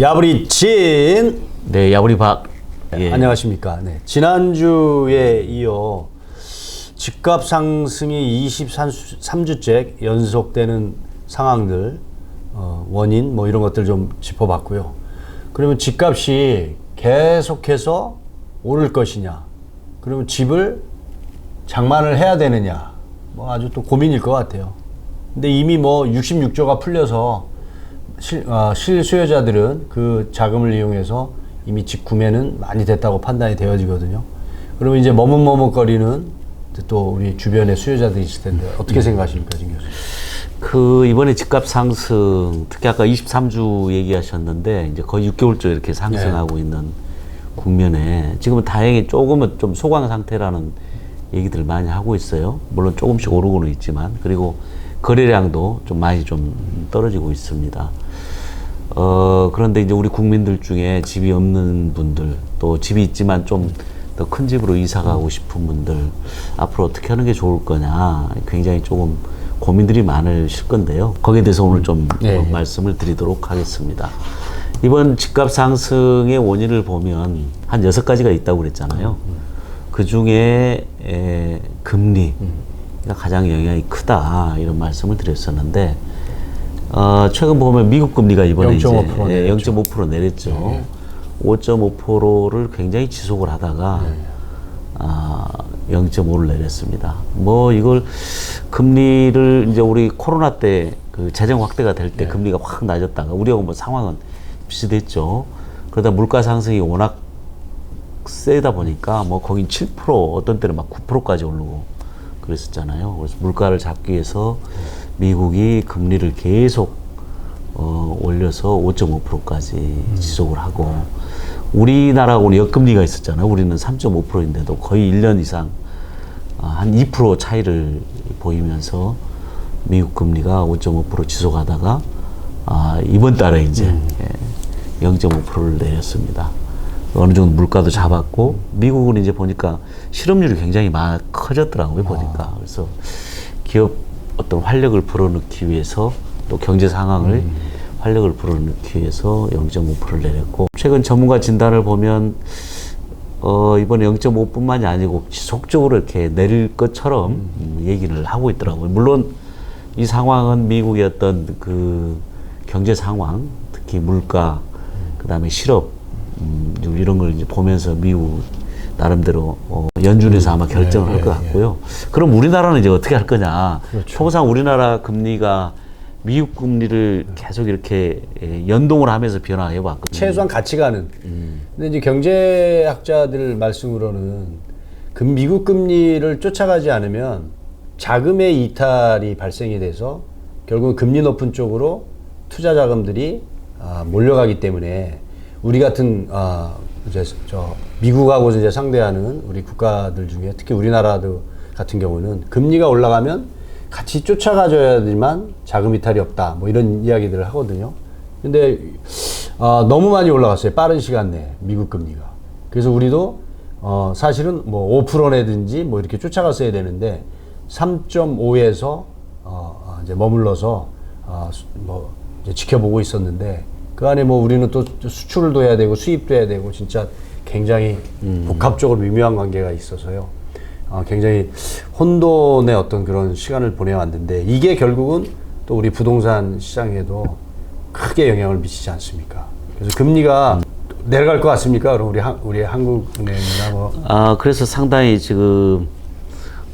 야브리 진 네, 야구리 박. 예. 안녕하십니까. 네. 지난주에 이어 집값 상승이 23주째 연속되는 상황들 어, 원인 뭐 이런 것들 좀 짚어봤고요. 그러면 집값이 계속해서 오를 것이냐? 그러면 집을 장만을 해야 되느냐? 뭐 아주 또 고민일 것 같아요. 근데 이미 뭐 66조가 풀려서 실, 아, 실수요자들은 그 자금을 이용해서 이미 집 구매는 많이 됐다고 판단이 되어지거든요. 그러면 이제 머뭇머뭇거리는 또 우리 주변에 수요자들이 있을 텐데 어떻게 생각하십니까, 진 교수님? 그 이번에 집값 상승 특히 아까 23주 얘기하셨는데 이제 거의 6개월째 이렇게 상승하고 네. 있는 국면에 지금은 다행히 조금은 좀 소강 상태라는 얘기들 많이 하고 있어요. 물론 조금씩 오르고는 있지만 그리고 거래량도 좀 많이 좀 떨어지고 있습니다. 어, 그런데 이제 우리 국민들 중에 집이 없는 분들, 또 집이 있지만 좀 더 큰 집으로 이사 가고 싶은 분들, 앞으로 어떻게 하는 게 좋을 거냐, 굉장히 조금 고민들이 많으실 건데요. 거기에 대해서 오늘 좀 네. 어, 말씀을 드리도록 하겠습니다. 이번 집값 상승의 원인을 보면 한 여섯 가지가 있다고 그랬잖아요. 그 중에 에, 금리가 가장 영향이 크다 이런 말씀을 드렸었는데 어, 최근 보면 미국 금리가 이번에 0.5% 이제 내렸죠. 0.5% 내렸죠. 5.5%를 굉장히 지속을 하다가 아, 0.5를 내렸습니다. 뭐 이걸 금리를 이제 우리 코로나 때 그 재정 확대가 될때 금리가 확 낮았다가 우리하고 뭐 상황은 비슷했죠. 그러다 물가 상승이 워낙 세다 보니까 뭐 거긴 7% 어떤 때는 막 9%까지 오르고 그랬었잖아요. 그래서 물가를 잡기 위해서 미국이 금리를 계속 어, 올려서 5.5%까지 지속을 하고 우리나라하고는 역금리가 있었잖아요. 우리는 3.5%인데도 거의 1년 이상 아, 한2% 차이를 보이면서 미국 금리가 5.5% 지속하다가 아, 이번 달에 이제 예, 0.5%를 내렸습니다. 어느 정도 물가도 잡았고 미국은 이제 보니까 실업률이 굉장히 많 커졌더라고요 보니까. 그래서 기업 어떤 활력을 불어넣기 위해서 또 경제 상황을 활력을 불어넣기 위해서 0.5%를 내렸고 최근 전문가 진단을 보면 어, 이번에 0.5뿐만이 아니고 지속적으로 이렇게 내릴 것처럼 음, 얘기를 하고 있더라고요. 물론 이 상황은 미국의 어떤 그 경제 상황, 특히 물가, 그 다음에 실업, 음, 좀 이런 걸 이제 보면서 미국 나름대로 어, 연준에서 아마 결정을 할것 같고요. 그럼 우리나라는 이제 어떻게 할 거냐? 통상 우리나라 금리가 미국 금리를 계속 이렇게 예, 연동을 하면서 변화해 왔거든요. 최소한 같이 가는. 음. 근데 이제 경제학자들 말씀으로는 금 미국 금리를 쫓아가지 않으면 자금의 이탈이 발생이 돼서 결국은 금리 높은 쪽으로 투자 자금들이 아, 몰려가기 때문에 우리 같은 아, 이제 저 미국하고 이제 상대하는 우리 국가들 중에 특히 우리나라도 같은 경우는 금리가 올라가면 같이 쫓아가줘야지만 자금 이탈이 없다. 뭐 이런 이야기들을 하거든요. 근데 아, 너무 많이 올라갔어요. 빠른 시간 내에 미국 금리가. 그래서 우리도 어, 사실은 뭐 5%내든지 뭐 이렇게 쫓아갔어야 되는데 3.5에서 어, 이제 머물러서 어, 수- 뭐 이제 지켜보고 있었는데 그 안에 뭐 우리는 또 수출도 해야 되고 수입도 해야 되고 진짜 굉장히 복합적으로 미묘한 관계가 있어서요. 어, 굉장히 혼돈의 어떤 그런 시간을 보내왔는데 이게 결국은 또 우리 부동산 시장에도 크게 영향을 미치지 않습니까? 그래서 금리가 내려갈 것 같습니까? 그럼 우리 한, 우리 한국은행이나 뭐 아, 그래서 상당히 지금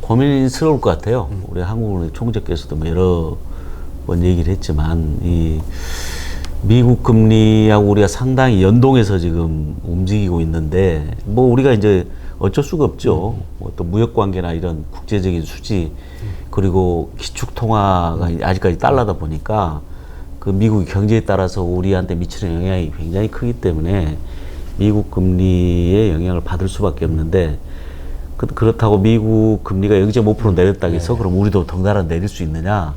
고민스러울 것 같아요. 우리 한국은행 총재께서도 뭐 여러 번 얘기를 했지만, 이 미국 금리하고 우리가 상당히 연동해서 지금 움직이고 있는데, 뭐 우리가 이제 어쩔 수가 없죠. 뭐 또 무역 관계나 이런 국제적인 수지, 그리고 기축 통화가 아직까지 달러다 보니까 그 미국 경제에 따라서 우리한테 미치는 영향이 굉장히 크기 때문에 미국 금리의 영향을 받을 수밖에 없는데 그, 그렇다고 미국 금리가 0.5% 내렸다고 해서 그럼 우리도 덩달아 내릴 수 있느냐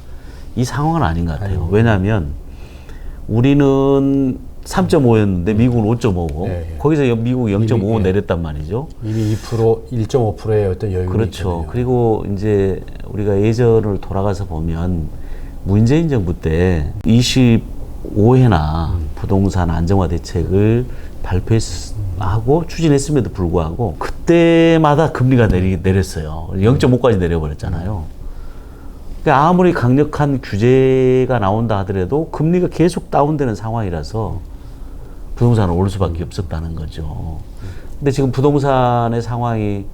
이 상황은 아닌 것 같아요. 왜냐하면 우리는 3.5였는데 미국은 5.5고 네, 예. 거기서 여- 미국이 0.5 예. 내렸단 말이죠. 이미 2% 1.5%의 어떤 여유가 그렇죠. 있거든요. 그리고 이제 우리가 예전을 돌아가서 보면 문재인 정부 때20 올해나 부동산 안정화 대책을 발표하고 추진했음에도 불구하고 그때마다 금리가 내리, 내렸어요. 0.5까지 내려버렸잖아요. 그러니까 아무리 강력한 규제가 나온다 하더라도 금리가 계속 다운되는 상황이라서 부동산은 오를 수밖에 없었다는 거죠. 근데 지금 부동산의 상황이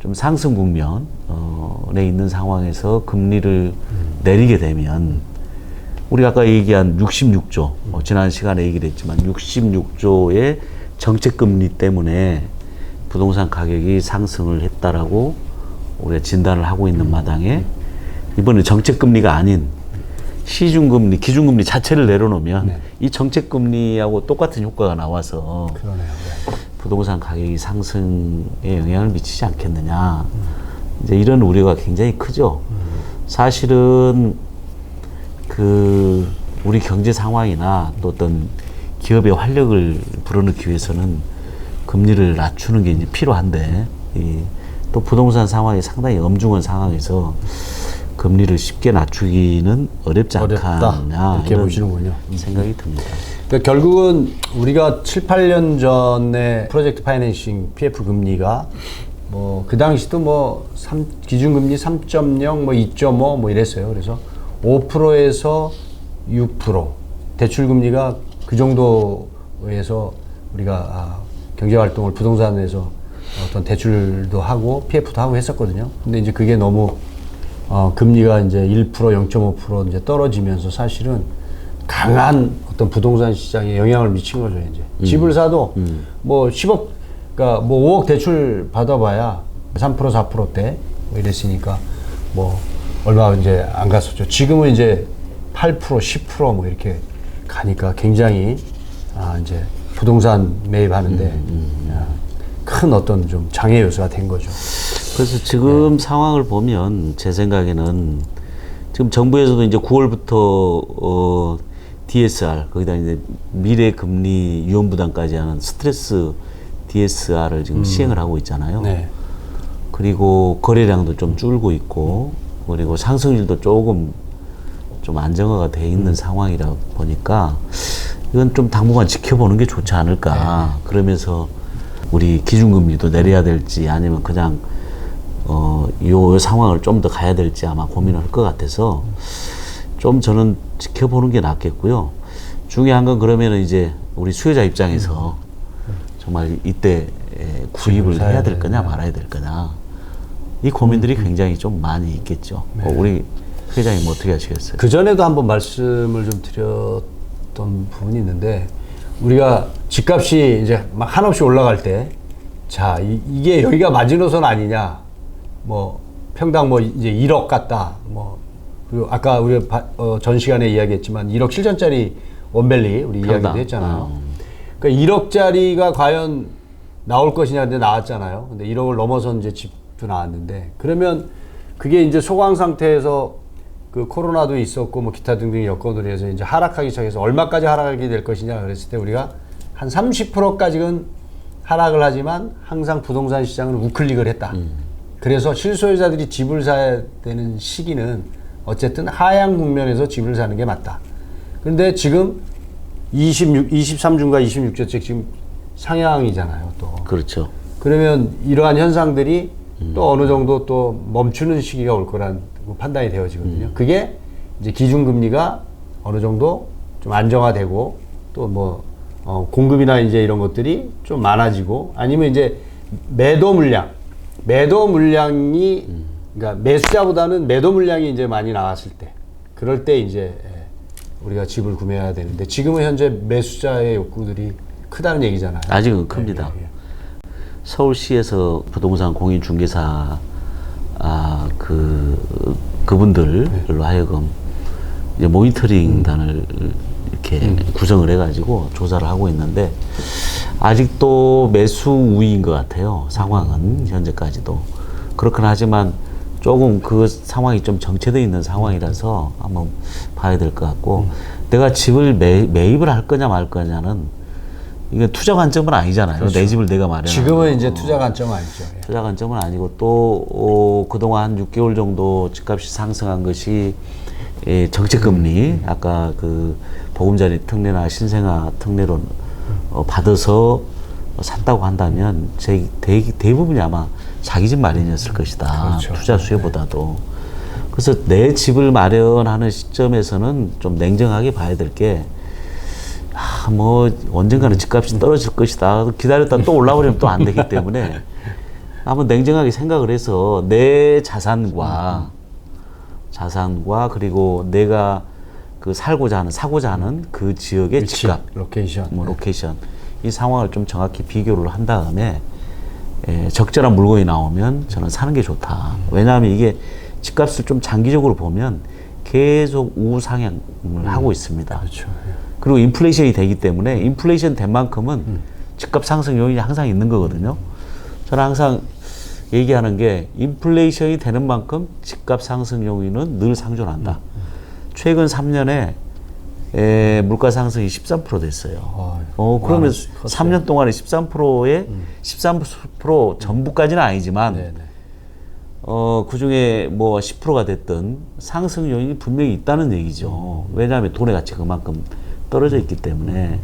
좀 상승 국면에 있는 상황에서 금리를 내리게 되면 우리가 아까 얘기한 66조 어, 지난 시간에 얘기를 했지만 66조의 정책 금리 때문에 부동산 가격이 상승을 했다라고 우리가 진단을 하고 있는 마당에 이번에 정책 금리가 아닌 시중 금리, 기준 금리 자체를 내려놓으면 네. 이 정책 금리하고 똑같은 효과가 나와서 그러네요. 네. 부동산 가격이 상승에 영향을 미치지 않겠느냐. 이제 이런 우려가 굉장히 크죠. 사실은 그 우리 경제 상황이나 또 어떤 기업의 활력을 불어넣기 위해서는 금리를 낮추는 게 이제 필요한데 이 또 부동산 상황이 상당히 엄중한 상황에서 금리를 쉽게 낮추기는 어렵지 어렵다. 않겠냐 이렇게 보시는군요. 생각이 듭니다. 그러니까 결국은 우리가 7, 8년 전에 프로젝트 파이낸싱 PF 금리가 뭐 그 당시도 뭐 3, 기준금리 3.0, 뭐 2.5 뭐 이랬어요. 그래서 5%에서 6% 대출 금리가 그 정도에서 우리가 아, 경제 활동을 부동산에서 어떤 대출도 하고 PF도 하고 했었거든요. 근데 이제 그게 너무 어, 금리가 이제 1% 0.5% 이제 떨어지면서 사실은 강한 어떤 부동산 시장에 영향을 미친 거죠, 이제. 집을 사도 뭐 10억, 그러니까 뭐 5억 대출 받아봐야 3% 4%대 뭐 이랬으니까 뭐 얼마 이제 안 갔었죠. 지금은 이제 8% 10%뭐 이렇게 가니까 굉장히 아, 이제 부동산 매입하는데 아, 큰 어떤 좀 장애 요소가 된 거죠. 그래서 지금 상황을 보면 제 생각에는 지금 정부에서도 이제 9월부터 어, DSR 거기다 이제 미래 금리 유언 부담까지 하는 스트레스 DSR을 지금 시행을 하고 있잖아요. 네. 그리고 거래량도 좀 줄고 있고 그리고 상승률도 조금 좀 안정화가 돼 있는 상황이라 보니까 이건 좀 당분간 지켜보는 게 좋지 않을까. 그러면서 우리 기준금리도 내려야 될지 아니면 그냥 어, 요 상황을 좀 더 가야 될지 아마 고민을 할 것 같아서 좀 저는 지켜보는 게 낫겠고요. 중요한 건 그러면은 이제 우리 수요자 입장에서 정말 이때 에, 구입을 해야 될 거냐. 말아야 될 거냐 이 고민들이 굉장히 좀 많이 있겠죠. 어, 우리 회장님 뭐 어떻게 하시겠어요? 그 전에도 한번 말씀을 좀 드렸던 부분이 있는데 우리가 집값이 이제 막 한없이 올라갈 때 자, 이, 게 여기가 마지노선 아니냐. 뭐 평당 뭐 이제 1억 같다. 뭐 그리고 아까 우리 가 어, 전 시간에 이야기했지만 1억 7천짜리 원밸리 우리 평당. 이야기도 했잖아요. 어. 그러니까 1억짜리가 과연 나올 것이냐 근데 나왔잖아요. 근데 1억을 넘어선 이제 집도 나왔는데 그러면 그게 이제 소강 상태에서 그 코로나도 있었고 뭐 기타 등등 여건으로 해서 이제 하락하기 시작해서 얼마까지 하락하게 될 것이냐 그랬을 때 우리가 한 30%까지는 하락을 하지만 항상 부동산 시장은 우클릭을 했다. 그래서 실소유자들이 집을 사야 되는 시기는 어쨌든 하향 국면에서 집을 사는 게 맞다. 그런데 지금 26, 23주인가 26주째 지금 상향이잖아요, 또. 그렇죠. 그러면 이러한 현상들이 또 어느 정도 또 멈추는 시기가 올 거란 판단이 되어지거든요. 그게 이제 기준금리가 어느 정도 좀 안정화되고 또뭐 어, 공급이나 이제 이런 것들이 좀 많아지고 아니면 이제 매도 물량, 매도 물량이 그러니까 매수자보다는 매도 물량이 이제 많이 나왔을 때 그럴 때 이제 예, 우리가 집을 구매해야 되는데 지금은 현재 매수자의 욕구들이 크다는 얘기잖아요. 아직은 큽니다. 예, 예. 서울시에서 부동산 공인 중개사 아 그 그분들로 하여금 이제 모니터링단을 이렇게 구성을 해가지고 조사를 하고 있는데 아직도 매수 우위인 것 같아요. 상황은 현재까지도. 그렇긴 하지만 조금 그 상황이 좀 정체되어 있는 상황이라서 한번 봐야 될 것 같고 내가 집을 매, 매입을 할 거냐 말 거냐는 이게 투자 관점은 아니잖아요. 내 집을 내가 마련 지금은 이제 투자 관점 아니죠. 예. 투자 관점은 아니고 또 어, 그동안 한 6개월 정도 집값이 상승한 것이 예, 정책 금리 아까 그 보금자리 특례나 신생아 특례로 어, 받아서 샀다고 한다면 제 대, 대부분이 아마 자기 집 마련이었을 것이다. 그렇죠. 투자 수요보다도. 그래서 내 집을 마련하는 시점에서는 좀 냉정하게 봐야 될 게, 아, 뭐, 언젠가는 집값이 떨어질 것이다. 기다렸다 또 올라버리면 또 안 되기 때문에, 한번 냉정하게 생각을 해서 내 자산과, 자산과 그리고 내가 그 살고자 하는, 사고자 하는 그 지역의 위치, 집값, 로케이션. 뭐 로케이션 이 상황을 좀 정확히 비교를 한 다음에 에, 적절한 물건이 나오면 저는 사는 게 좋다. 왜냐하면 이게 집값을 좀 장기적으로 보면 계속 우상향을 하고 있습니다. 그렇죠. 그리고 인플레이션이 되기 때문에 인플레이션 된 만큼은 집값 상승 요인이 항상 있는 거거든요. 저는 항상 얘기하는 게 인플레이션이 되는 만큼 집값 상승 요인은 늘 상존한다. 최근 3년에 에, 물가 상승이 13% 됐어요. 아, 어, 그러면 많았- 컸어요. 3년 동안에 13%에 13% 전부까지는 아니지만 네네. 어, 그 중에 뭐 10%가 됐든 상승 요인이 분명히 있다는 얘기죠. 왜냐하면 돈의 가치가 그만큼 떨어져 있기 때문에.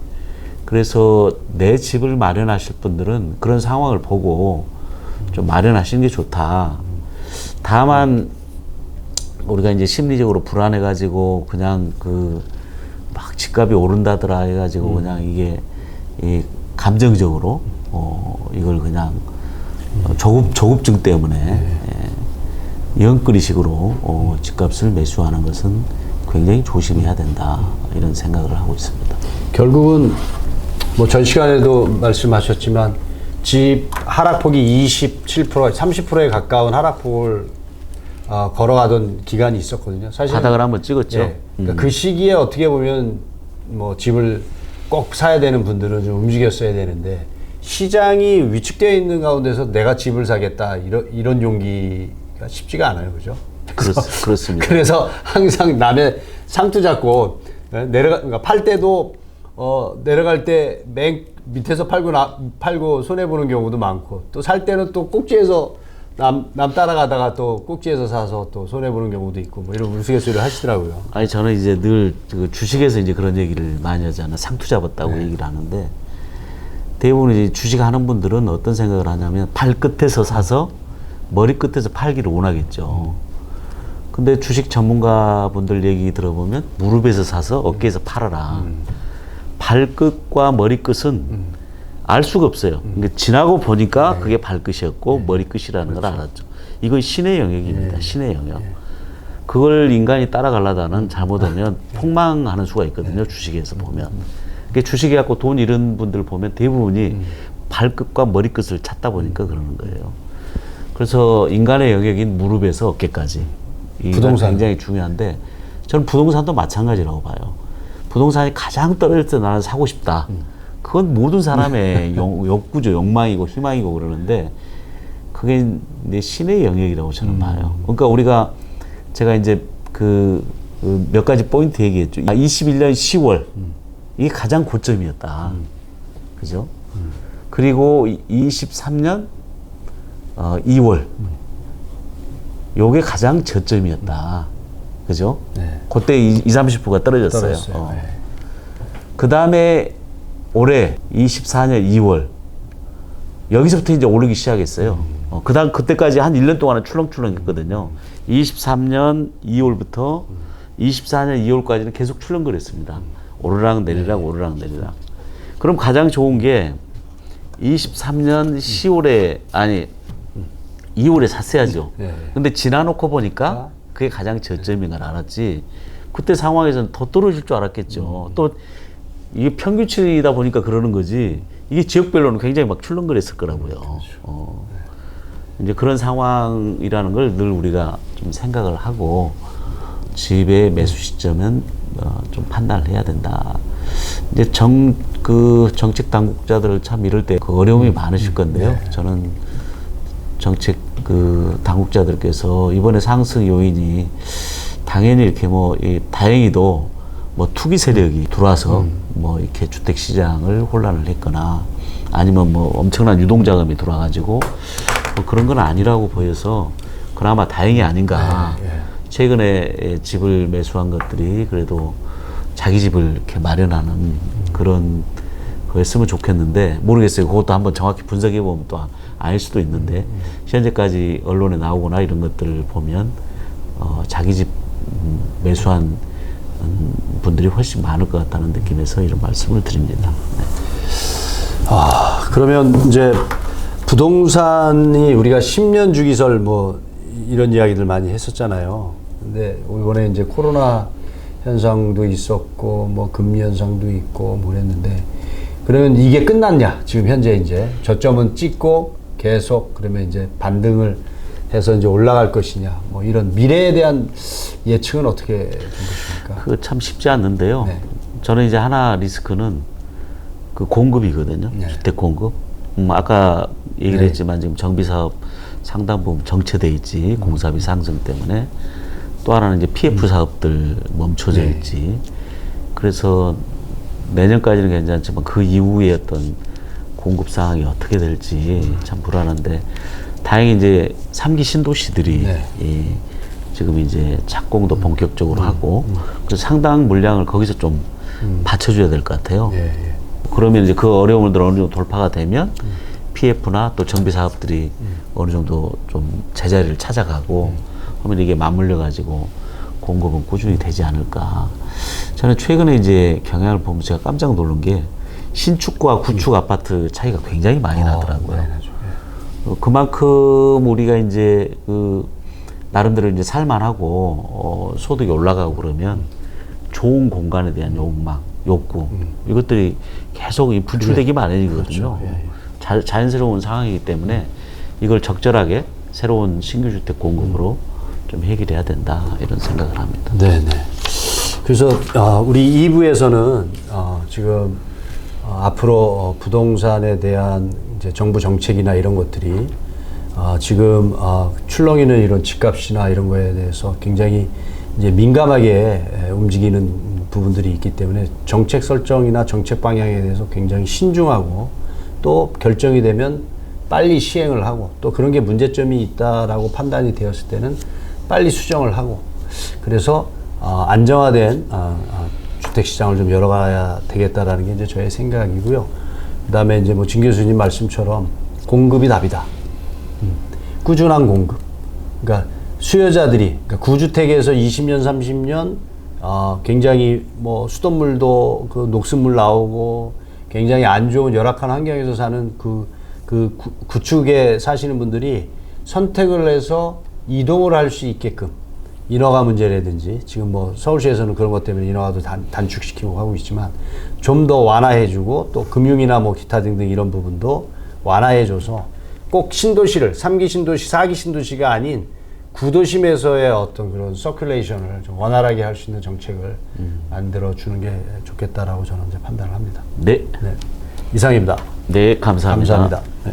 그래서 내 집을 마련하실 분들은 그런 상황을 보고 좀 마련하시는 게 좋다. 다만, 우리가 이제 심리적으로 불안해가지고 그냥 그 막 집값이 오른다더라 해가지고 그냥 이게 이 감정적으로 어, 이걸 그냥 어, 조급, 조급증 때문에 예, 영끌이식으로 어, 집값을 매수하는 것은 굉장히 조심해야 된다 이런 생각을 하고 있습니다. 결국은 뭐 전 시간에도 말씀하셨지만 집 하락폭이 27% 30%에 가까운 하락폭을 어, 걸어가던 기간이 있었거든요. 사실 바닥을 한번 찍었죠. 예, 그러니까 그 시기에 어떻게 보면 뭐 집을 꼭 사야 되는 분들은 좀 움직였어야 되는데 시장이 위축되어 있는 가운데서 내가 집을 사겠다 이런 이런 용기가 쉽지가 않아요, 그죠? 그렇, 그렇 습니다. 그래서 항상 남의 상투 잡고 예, 내려가 그러니까 팔 때도 어 내려갈 때 맨 밑에서 팔고 나, 팔고 손해 보는 경우도 많고 또 살 때는 또 꼭지에서 남, 남 따라가다가 또 꼭지에서 사서 또 손해 보는 경우도 있고 뭐 이런 우스갯소리를 하시더라고요. 아니 저는 이제 늘그 주식에서 이제 그런 얘기를 많이 하잖아. 상투 잡았다고 네. 얘기를 하는데 대부분 이제 주식 하는 분들은 어떤 생각을 하냐면 발 끝에서 사서 머리 끝에서 팔기를 원하겠죠. 근데 주식 전문가 분들 얘기 들어보면 무릎에서 사서 어깨에서 팔아라. 음. 발끝과 머리끝은 알 수가 없어요. 음. 그러니까 지나고 네. 보니까 그게 발끝이었고 머리끝이라는 걸 그렇죠. 알았죠. 이건 신의 영역입니다. 네. 신의 영역. 그걸 인간이 따라가려다는 잘못하면 폭망하는 수가 있거든요. 주식에서 보면. 그러니까 주식에 갖고 돈 잃은 분들 보면 대부분이 발끝과 머리끝을 찾다 보니까 그러는 거예요. 그래서 인간의 영역인 무릎에서 어깨까지. 부동산. 굉장히 중요한데 저는 부동산도 마찬가지라고 봐요. 부동산이 가장 떨어질 때 나는 사고 싶다. 그건 모든 사람의 욕, 욕구죠. 욕망이고 희망이고 그러는데 그게 내 신의 영역이라고 저는 봐요. 그러니까 우리가 제가 이제 그 몇 가지 포인트 얘기했죠. 21년 10월 이게 가장 고점이었다. 그죠? 그리고 23년 어, 2월 요게 가장 저점이었다. 그죠? 네. 그때 20, 30%가 떨어졌어요. 떨어졌어요. 어. 네. 그 다음에 올해 24년 2월 여기서부터 이제 오르기 시작했어요. 어, 그다음 그때까지 한 1년 동안은 출렁출렁했거든요. 23년 2월부터 24년 2월까지는 계속 출렁거렸습니다. 오르락 내리락 오르락 내리락. 그럼 가장 좋은 게 23년 10월에 아니 2월에 샀어야죠. 네. 근데 지나놓고 보니까 그게 가장 저점인 걸 알았지. 그때 상황에서는 더 떨어질 줄 알았겠죠. 또 이게 평균치이다 보니까 그러는 거지. 이게 지역별로는 굉장히 막 출렁거렸을 거라고요. 어. 이제 그런 상황이라는 걸 늘 우리가 좀 생각을 하고 집의 매수 시점은 어, 좀 판단을 해야 된다. 이제 정, 그 정책 당국자들 참 이럴 때 그 어려움이 많으실 건데요. 저는 정책 그 당국자들께서 이번에 상승 요인이 당연히 이렇게 뭐 이 다행히도 뭐 투기 세력이 들어와서 뭐 이렇게 주택 시장을 혼란을 했거나 아니면 뭐 엄청난 유동 자금이 들어와가지고 뭐 그런 건 아니라고 보여서 그나마 다행이 아닌가. 최근에 집을 매수한 것들이 그래도 자기 집을 이렇게 마련하는 그런 거였으면 좋겠는데 모르겠어요. 그것도 한번 정확히 분석해 보면 또 아닐 수도 있는데 현재까지 언론에 나오거나 이런 것들을 보면 어, 자기 집 음, 매수한 음, 분들이 훨씬 많을 것 같다는 느낌에서 이런 말씀을 드립니다. 네. 아, 그러면 이제 부동산이 우리가 10년 주기설 뭐 이런 이야기들 많이 했었잖아요. 근데 이번에 이제 코로나 현상도 있었고 뭐 금리 현상도 있고 뭐 그랬는데 그러면 이게 끝났냐? 지금 현재 이제 저점은 찍고 계속 그러면 이제 반등을 해서 이제 올라갈 것이냐? 뭐 이런 미래에 대한 예측은 어떻게 된 것입니까? 그거 참 쉽지 않는데요. 네. 저는 이제 하나 리스크는 그 공급이거든요. 네. 주택 공급. 음, 아까 얘기를 네. 했지만 지금 정비 사업 상당 부분 정체돼 있지 공사비 상승 때문에 또 하나는 이제 PF 사업들 멈춰져 음. 네. 있지. 그래서 내년까지는 괜찮지만 그 이후에 어떤 공급 상황이 어떻게 될지 참 불안한데 다행히 이제 삼기 신도시들이 네. 이 지금 이제 착공도 본격적으로 하고 그래서 상당 물량을 거기서 좀 받쳐줘야 될 것 같아요. 예, 예. 그러면 이제 그 어려움을 어느 정도 돌파가 되면 PF나 또 정비 사업들이 어느 정도 좀 제자리를 찾아가고 하면 이게 맞물려 가지고 공급은 꾸준히 되지 않을까. 저는 최근에 이제 경향을 보면 제가 깜짝 놀란 게 신축과 구축 아파트 차이가 굉장히 많이 나더라고요. 많이 나죠. 예. 어, 그만큼 우리가 이제 그 나름대로 이제 살만하고 어, 소득이 올라가고 그러면 좋은 공간에 대한 욕망, 욕구 이것들이 계속 이 분출되기 마련이거든요. 음. 그렇죠. 예, 예. 자, 자연스러운 상황이기 때문에 이걸 적절하게 새로운 신규 주택 공급으로 좀 해결해야 된다 이런 생각을 합니다. 네 네. 그래서 아, 우리 2부에서는 어, 지금 어, 앞으로 어, 부동산에 대한 이제 정부 정책이나 이런 것들이 어, 지금 어, 출렁이는 이런 집값이나 이런 거에 대해서 굉장히 이제 민감하게 에, 움직이는 부분들이 있기 때문에 정책 설정이나 정책 방향에 대해서 굉장히 신중하고 또 결정이 되면 빨리 시행을 하고 또 그런 게 문제점이 있다라고 판단이 되었을 때는 빨리 수정을 하고 그래서 어, 안정화된 어, 어, 주택 시장을 좀 열어가야 되겠다라는 게 이제 저의 생각이고요. 그다음에 이제 뭐 진 교수님 말씀처럼 공급이 답이다. 음, 꾸준한 공급. 그러니까 수요자들이 그러니까 구주택에서 20년, 30년 어, 굉장히 뭐 수돗물도 그 녹슨물 나오고 굉장히 안 좋은 열악한 환경에서 사는 그, 그 구, 구축에 사시는 분들이 선택을 해서 이동을 할 수 있게끔 인허가 문제라든지 지금 뭐 서울시에서는 그런 것 때문에 인허가도 단, 단축시키고 하고 있지만 좀 더 완화해주고 또 금융이나 뭐 기타 등등 이런 부분도 완화해줘서 꼭 신도시를 삼기 신도시, 사기 신도시가 아닌 구도심에서의 어떤 그런 서큘레이션을 좀 원활하게 할 수 있는 정책을 만들어 주는 게 좋겠다라고 저는 이제 판단을 합니다. 네, 네. 이상입니다. 네 감사합니다. 감사합니다. 네.